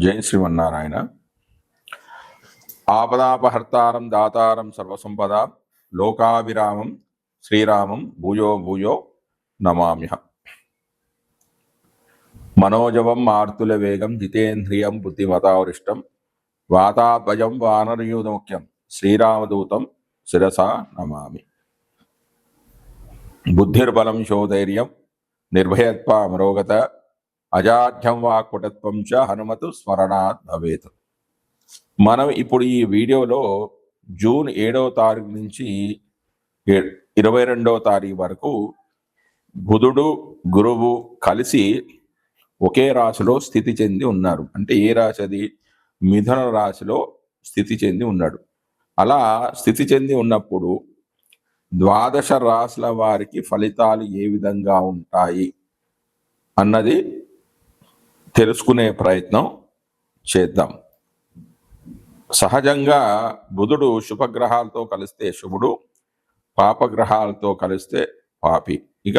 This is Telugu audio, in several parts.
జై శ్రీమన్నారాయణ. ఆపదాపహర్తారం దాతారం సర్వసంపద లోకావిరామం శ్రీరామం భూయో భూయో నమామ్య. మనోజవం మార్తుల వేగం జితేంద్రియం బుద్ధిమతావరిష్టం వాతాద్వయం వానరయూతముఖ్యం శ్రీరామదూతం శిరసా నమామి. బుద్ధిర్బలం శోధైర్యం నిర్భయత్వ అమరోగత అజాఢ్యం వాక్పటత్వం చ హనుమతు స్మరణాత్ భవేత్. మనం ఇప్పుడు ఈ వీడియోలో జూన్ ఏడవ తారీఖు నుంచి ఏ- ఇరవై రెండవ తారీఖు వరకు బుధుడు గురువు కలిసి ఒకే రాశిలో స్థితి చెంది ఉన్నారు. అంటే ఏ రాశి అది మిథున రాశిలో స్థితి చెంది ఉన్నాడు. అలా స్థితి చెంది ఉన్నప్పుడు ద్వాదశ రాశుల వారికి ఫలితాలు ఏ విధంగా ఉంటాయి? అన్నది తెలుసుకునే ప్రయత్నం చేద్దాం. సహజంగా బుధుడు శుభగ్రహాలతో కలిస్తే శుభుడు పాపగ్రహాలతో కలిస్తే పాపి. ఇక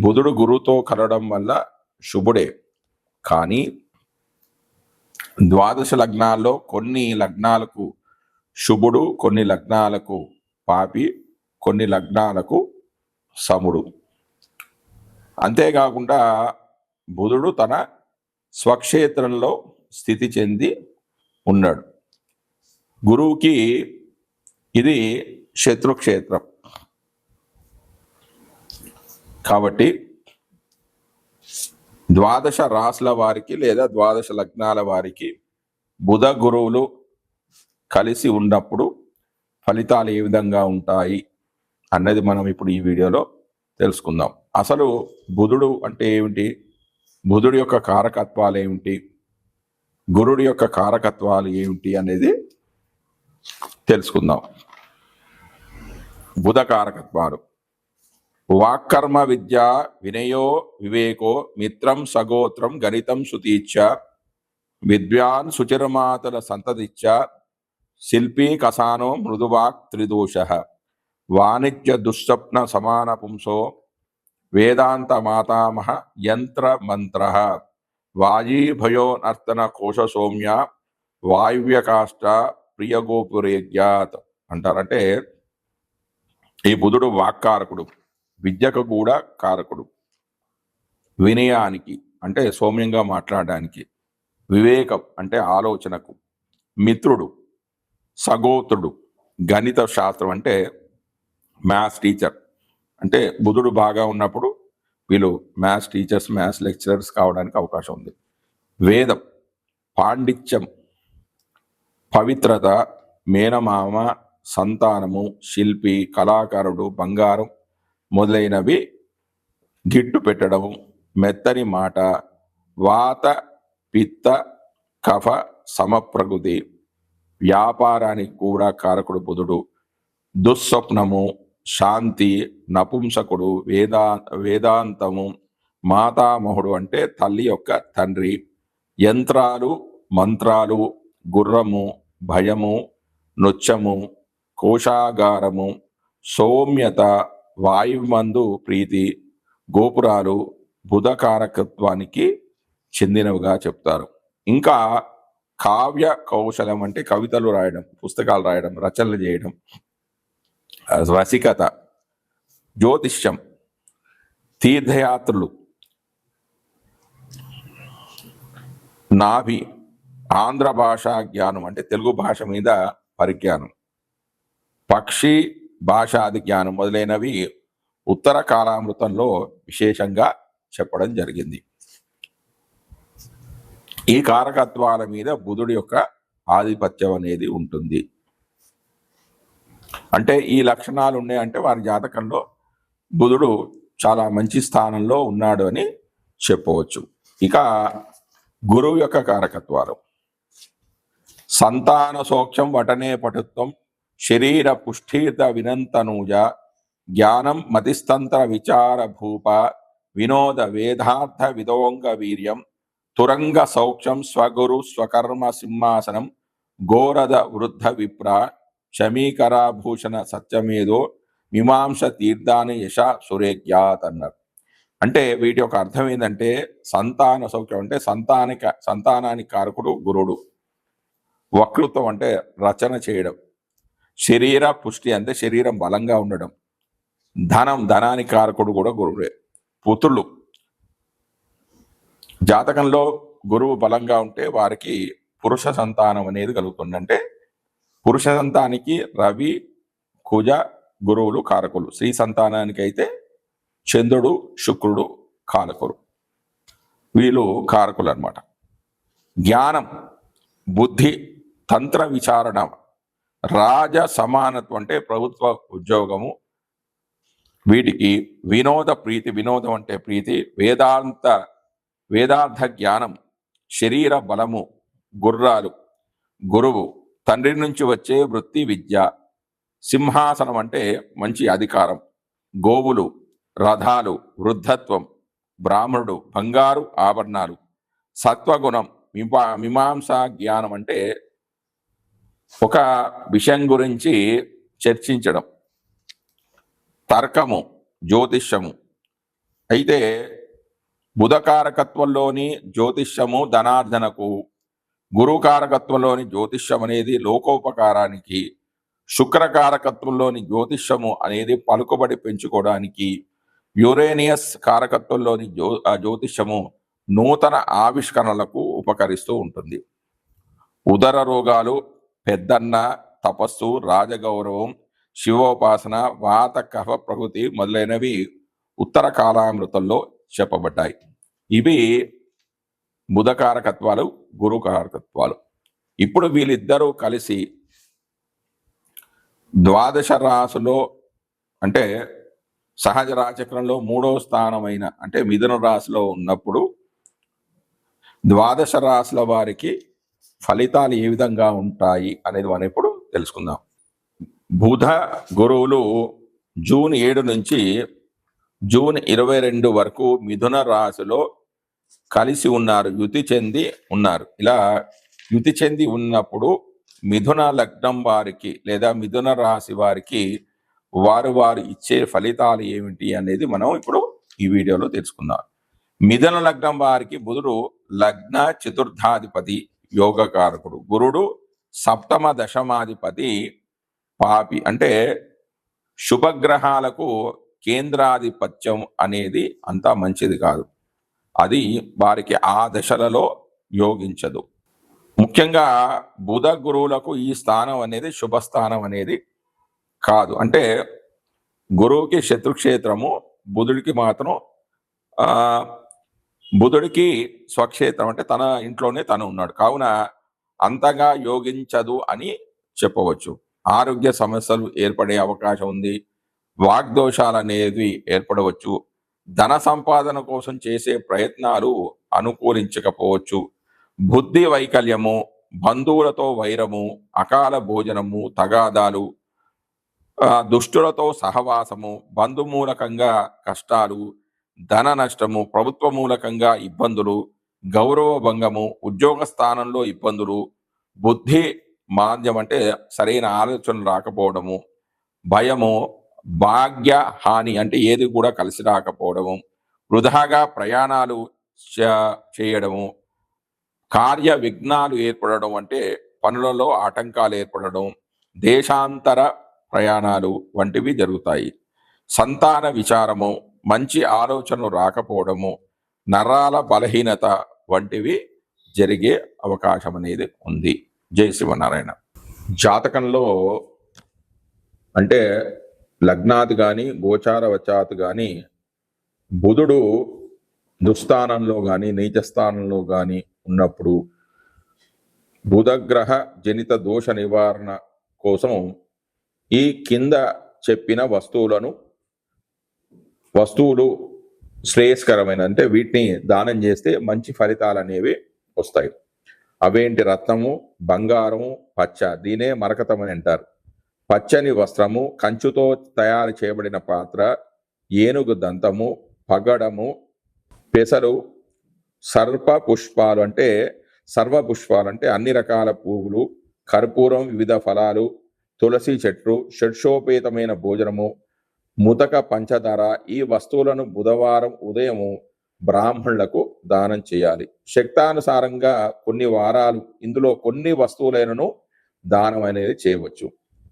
బుధుడు గురువుతో కలవడం వల్ల శుభుడే. కానీ ద్వాదశ లగ్నాల్లో కొన్ని లగ్నాలకు శుభుడు కొన్ని లగ్నాలకు పాపి కొన్ని లగ్నాలకు సముడు. అంతేకాకుండా బుధుడు తన స్వక్షేత్రంలో స్థితి చెంది ఉన్నాడు. గురువుకి ఇది శత్రుక్షేత్రం. కాబట్టి ద్వాదశ రాసుల వారికి లేదా ద్వాదశ లగ్నాల వారికి బుధ గురువులు కలిసి ఉన్నప్పుడు ఫలితాలు ఏ విధంగా ఉంటాయి అన్నది మనం ఇప్పుడు ఈ వీడియోలో తెలుసుకుందాం. అసలు బుధుడు అంటే ఏమిటి? బుధుడి యొక్క కారకత్వాలు ఏమిటి? గురుడి యొక్క కారకత్వాలు ఏమిటి అనేది తెలుసుకుందాం. బుధ కారకత్వాలు. వాక్కర్మ విద్య వినయో వివేకో మిత్రం సగోత్రం గణితం శృతీచ్చ విద్వాన్ సుచిరమాతల సంతతిచ్చ శిల్పీ కసానో మృదువాక్ త్రిదోష వాణిజ్య దుస్వప్న సమాన పుంసో వేదాంత మాతామహ యంత్ర మంత్ర వాయీభయో నర్తన కోశ సౌమ్య వాయువ్యకాష్ట ప్రియగోపురేగ్యాత్ అంటారంటే ఈ బుధుడు వాక్కారకుడు విద్యకు కూడా కారకుడు. వినయానికి అంటే సౌమ్యంగా మాట్లాడడానికి వివేకం అంటే ఆలోచనకు. మిత్రుడు సగోత్రుడు గణిత శాస్త్రం అంటే మ్యాథ్స్ టీచర్. అంటే బుధుడు బాగా ఉన్నప్పుడు వీళ్ళు మ్యాథ్స్ టీచర్స్ మ్యాథ్స్ లెక్చరర్స్ కావడానికి అవకాశం ఉంది. వేదం పాండిత్యం పవిత్రత మేనమామ సంతానము శిల్పి కళాకారుడు బంగారం మొదలైనవి గిట్టు పెట్టడం మెత్తని మాట వాత పిత్త కఫ సమప్రకృతి. వ్యాపారానికి కూడా కారకుడు బుధుడు. దుస్వప్నము శాంతి నపుంసకుడు వేదా వేదాంతము మాతామహుడు అంటే తల్లి యొక్క తండ్రి. యంత్రాలు మంత్రాలు గుర్రము భయము నృత్యము కోశాగారము సౌమ్యత వాయుమందు ప్రీతి గోపురాలు బుధకారకత్వానికి చెందినవిగా చెప్తారు. ఇంకా కావ్య కౌశలం అంటే కవితలు రాయడం పుస్తకాలు రాయడం రచనలు చేయడం రసికత జ్యోతిష్యం తీర్థయాత్రలు నాభి ఆంధ్ర భాషా జ్ఞానం అంటే తెలుగు భాష మీద పరిజ్ఞానం. పక్షి భాషాది జ్ఞానం మొదలైనవి ఉత్తర కాలామృతంలో విశేషంగా చెప్పడం జరిగింది. ఈ కారకత్వాల మీద బుధుడి యొక్క ఆధిపత్యం అనేది ఉంటుంది. అంటే ఈ లక్షణాలు ఉన్నాయంటే వారి జాతకంలో బుధుడు చాలా మంచి స్థానంలో ఉన్నాడు అని చెప్పవచ్చు. ఇక గురువు యొక్క కారకత్వాలు. సంతాన సోక్షం వటనే పటుత్వం శరీర పుష్ఠీర్త వినంతనూజ జ్ఞానం మతిస్తంత్ర విచార భూప వినోద వేదార్థ విదోంగ వీర్యం తురంగ సౌక్షం స్వగురు స్వకర్మ సింహాసనం గోరద వృద్ధ విప్ర శమీకరాభూషణ సత్యమేదో మీమాంస తీర్థాని యశ సురేఖ్యాత్ అన్నారు. అంటే వీటి యొక్క అర్థం ఏంటంటే సంతాన సౌఖ్యం అంటే సంతానిక సంతానానికి కారకుడు గురుడు. వక్తృత్వం అంటే రచన చేయడం. శరీర పుష్టి అంటే శరీరం బలంగా ఉండడం. ధనం ధనానికి కారకుడు కూడా గురువే పుత్రులు. జాతకంలో గురువు బలంగా ఉంటే వారికి పురుష సంతానం అనేది కలుగుతుంది అంటే పురుష సంతానికి రవి కుజ గురువులు కారకులు. స్త్రీ సంతానానికి అయితే చంద్రుడు శుక్రుడు కారకులు. వీళ్ళు కారకులు అన్నమాట జ్ఞానం బుద్ధి తంత్ర విచారణ రాజ సమానత్వం అంటే ప్రభుత్వ ఉద్యోగము. వీటికి వినోద ప్రీతి వినోదం అంటే ప్రీతి వేదాంత వేదార్థ జ్ఞానం శరీర బలము గుర్రాలు గురువు తండ్రి నుంచి వచ్చే వృత్తి విద్య సింహాసనం అంటే మంచి అధికారం. గోవులు రథాలు వృద్ధత్వం బ్రాహ్మణుడు బంగారు ఆభరణాలు. సత్వగుణం మిమా మీమాంస జ్ఞానం అంటే ఒక విషయం గురించి చర్చించడం. తర్కము జ్యోతిష్యము. అయితే బుధకారకత్వంలోని జ్యోతిష్యము ధనార్జనకు గురుకారకత్వంలోని జ్యోతిష్యం అనేది లోకోపకారానికి శుక్రకారకత్వంలోని జ్యోతిష్యము అనేది పలుకుబడి పెంచుకోవడానికి యురేనియస్ కారకత్వంలోని జ్యో జ్యోతిష్యము నూతన ఆవిష్కరణలకు ఉపకరిస్తూ ఉంటుంది. ఉదర రోగాలు పెద్దన్న తపస్సు రాజగౌరవం శివోపాసన వాత కఫ ప్రకృతి మొదలైనవి ఉత్తర కాలామృతంలో చెప్పబడ్డాయి. ఇవి బుధకారకత్వాలు గురుకారకత్వాలు. ఇప్పుడు వీళ్ళిద్దరూ కలిసి ద్వాదశ రాశిలో అంటే సహజ రాచక్రంలో మూడో స్థానమైన అంటే మిథున రాశిలో ఉన్నప్పుడు ద్వాదశ రాశుల వారికి ఫలితాలు ఏ విధంగా ఉంటాయి అనేది మనం ఇప్పుడు తెలుసుకుందాం. బుధ గురువులు జూన్ ఏడు నుంచి జూన్ ఇరవై రెండు వరకు మిథున రాశిలో కలిసి ఉన్నారు యుతి చెంది ఉన్నారు. ఇలా యుతి చెంది ఉన్నప్పుడు మిథున లగ్నం వారికి లేదా మిథున రాశి వారికి వారు వారు ఇచ్చే ఫలితాలు ఏమిటి అనేది మనం ఇప్పుడు ఈ వీడియోలో తెలుసుకుందాం. మిథున లగ్నం వారికి బుధుడు లగ్న చతుర్థాధిపతి యోగకారకుడు. గురుడు సప్తమ దశమాధిపతి పాపి అంటే శుభగ్రహాలకు కేంద్రాధిపత్యం అనేది అంత మంచిది కాదు. అది వారికి ఆ దశలలో యోగించదు. ముఖ్యంగా బుధ గురువులకు ఈ స్థానం అనేది శుభస్థానం అనేది కాదు. అంటే గురువుకి శత్రుక్షేత్రము బుధుడికి మాత్రం బుధుడికి స్వక్షేత్రం అంటే తన ఇంట్లోనే తను ఉన్నాడు. కావున అంతగా యోగించదు అని చెప్పవచ్చు. ఆరోగ్య సమస్యలు ఏర్పడే అవకాశం ఉంది. వాగ్దోషాలు అనేవి ఏర్పడవచ్చు. ధన సంపాదన కోసం చేసే ప్రయత్నాలు అనుకూలించకపోవచ్చు. బుద్ధి వైకల్యము బంధువులతో వైరము అకాల భోజనము తగాదాలు దుష్టులతో సహవాసము బంధుమూలకంగా కష్టాలు ధన నష్టము ప్రభుత్వ మూలకంగా ఇబ్బందులు గౌరవ భంగము ఉద్యోగ స్థానంలో ఇబ్బందులు బుద్ధి మాంద్యం అంటే సరైన ఆలోచనలు రాకపోవడము భయము భాగ్య హాని అంటే ఏది కూడా కలిసి రాకపోవడము వృధాగా ప్రయాణాలు చేయడము కార్య విఘ్నాలు ఏర్పడడం అంటే పనులలో ఆటంకాలు ఏర్పడడం దేశాంతర ప్రయాణాలు వంటివి జరుగుతాయి. సంతాన విచారము మంచి ఆలోచనలు రాకపోవడము నరాల బలహీనత వంటివి జరిగే అవకాశం అనేది ఉంది. జై శివనారాయణ జాతకంలో అంటే లగ్నాది కానీ గోచార వచాత్ కానీ బుధుడు దుస్థానంలో కానీ నీచస్థానంలో కానీ ఉన్నప్పుడు బుధగ్రహ జనిత దోష నివారణ కోసం ఈ కింద చెప్పిన వస్తువులను వస్తువులు శ్రేయస్కరమైన అంటే వీటిని దానం చేస్తే మంచి ఫలితాలు అనేవి వస్తాయి. అవేంటి? రత్నము బంగారము పచ్చ దీనే మరకతం అని అంటారు. పచ్చని వస్త్రము కంచుతో తయారు చేయబడిన పాత్ర ఏనుగు దంతము పగడము పెసరు సర్ప పుష్పాలు అంటే సర్వ పుష్పాలు అంటే అన్ని రకాల పువ్వులు కర్పూరం వివిధ ఫలాలు తులసి చెట్లు షడ్షోపేతమైన భోజనము ముతక పంచదార ఈ వస్తువులను బుధవారం ఉదయము బ్రాహ్మణులకు దానం చేయాలి. శక్తానుసారంగా కొన్ని వారాలు ఇందులో కొన్ని వస్తువులైనను దానం అనేది చేయవచ్చు.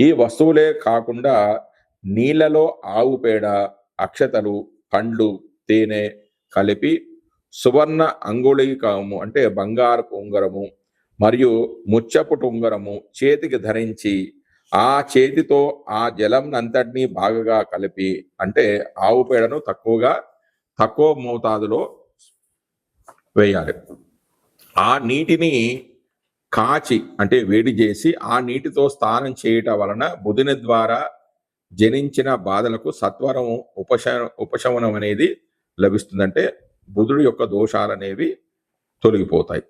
ఈ వస్తువులే కాకుండా నీళ్ళలో ఆవు పేడ అక్షతలు పండ్లు తేనె కలిపి సువర్ణ అంగుళికము అంటే బంగారపు ఉంగరము మరియు ముచ్చపుటు ఉంగరము చేతికి ధరించి ఆ చేతితో ఆ జలం అంతటినీ బాగా కలిపి అంటే ఆవు పేడను తక్కువగా తక్కువ మోతాదులో వేయాలి. ఆ నీటిని కాచి అంటే వేడి చేసి ఆ నీటితో స్నానం చేయటం వలన బుధుని ద్వారా జనించిన బాధలకు సత్వరం ఉపశ ఉపశమనం అనేది లభిస్తుందంటే బుధుడు యొక్క దోషాలు అనేవి తొలగిపోతాయి.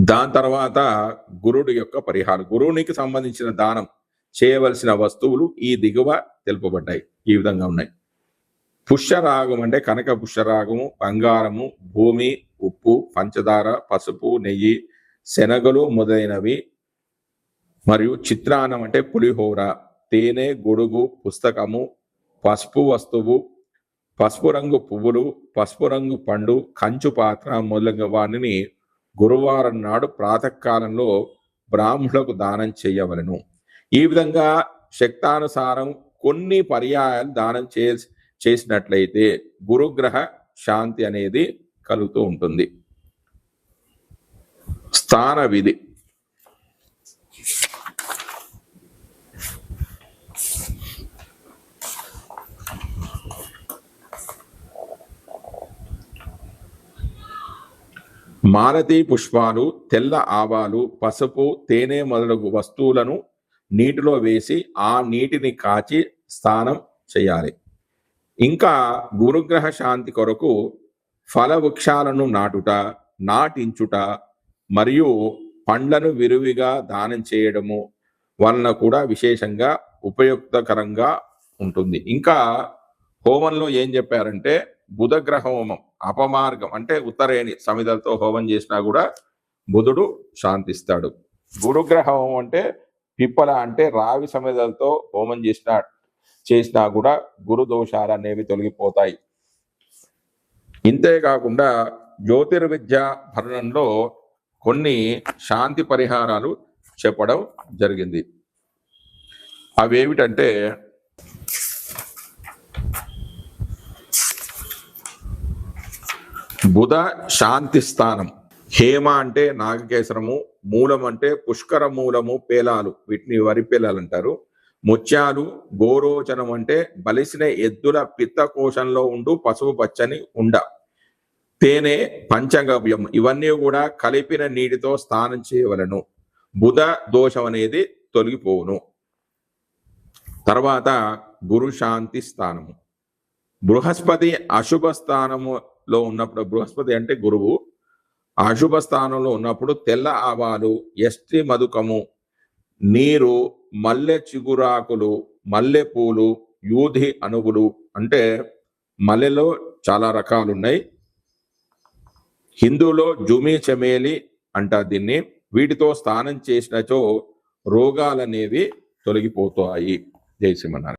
దాని తర్వాత గురుడు యొక్క పరిహారం. గురువునికి సంబంధించిన దానం చేయవలసిన వస్తువులు ఈ దిగువ తెలుపబడ్డాయి. ఈ విధంగా ఉన్నాయి. పుష్యరాగం అంటే కనక పుష్యరాగము బంగారము భూమి ఉప్పు పంచదార పసుపు నెయ్యి శనగలు మొదలైనవి మరియు చిత్రాన్నం అంటే పులిహోర తేనె గొడుగు పుస్తకము పసుపు వస్తువు పసుపు రంగు పువ్వులు పసుపు రంగు పండు కంచు పాత్ర మొదలగు వాటిని గురువారం నాడు ప్రాతకాలంలో బ్రాహ్మణులకు దానం చేయవలను. ఈ విధంగా శక్తానుసారం కొన్ని పర్యాయాలు దానం చేసి చేసినట్లయితే గురుగ్రహ శాంతి అనేది కలుగుతూ ఉంటుంది. స్థాన విధి మారతి పుష్పాలు తెల్ల ఆవాలు పసుపు తేనె మొదలగు వస్తువులను నీటిలో వేసి ఆ నీటిని కాచి స్నానం చేయాలి. ఇంకా గురుగ్రహ శాంతి కొరకు ఫల వృక్షాలను నాటుట నాటించుట మరియు పండ్లను విరివిగా దానం చేయడము వలన కూడా విశేషంగా ఉపయుక్తకరంగా ఉంటుంది. ఇంకా హోమంలో ఏం చెప్పారంటే బుధగ్రహ హోమం అపమార్గం అంటే ఉత్తరేణి సమిధలతో హోమం చేసినా కూడా బుధుడు శాంతిస్తాడు. గురుగ్రహ హోమం అంటే పిప్పల అంటే రావి సమిధలతో హోమం చేసిన చేసినా కూడా గురు దోషాలు అనేవి తొలగిపోతాయి. ఇంతేకాకుండా జ్యోతిర్విద్య భరణంలో కొన్ని శాంతి పరిహారాలు చెప్పడం జరిగింది. అవేమిటంటే బుధ శాంతి స్థానం. హేమ అంటే నాగకేశరము మూలం అంటే పుష్కర మూలము పేలాలు వీటిని వరి పేలాలు అంటారు. ముత్యాలు గోరోచనం అంటే బలిసిన ఎద్దుల పిత్త కోశంలో ఉండు పసుపు పచ్చని ఉండ. తేనె పంచగవ్యం ఇవన్నీ కూడా కలిపిన నీటితో స్నానం చేయవలను. బుధ దోషం అనేది తొలగిపోవును. తర్వాత గురు శాంతి స్థానము. బృహస్పతి అశుభ స్థానములో ఉన్నప్పుడు బృహస్పతి అంటే గురువు అశుభ స్థానంలో ఉన్నప్పుడు తెల్ల ఆవాలు ఎస్టి మధుకము నీరు మల్లె చిగురాకులు మల్లె పూలు యూధి అణువులు అంటే మల్లెలో చాలా రకాలు ఉన్నాయి హిందూలో జుమి చమేలి అంటారు దీన్ని. వీటితో స్నానం చేసినచో రోగాలనేవి తొలగిపోతాయి. జై శ్రీమన్నారాయణ.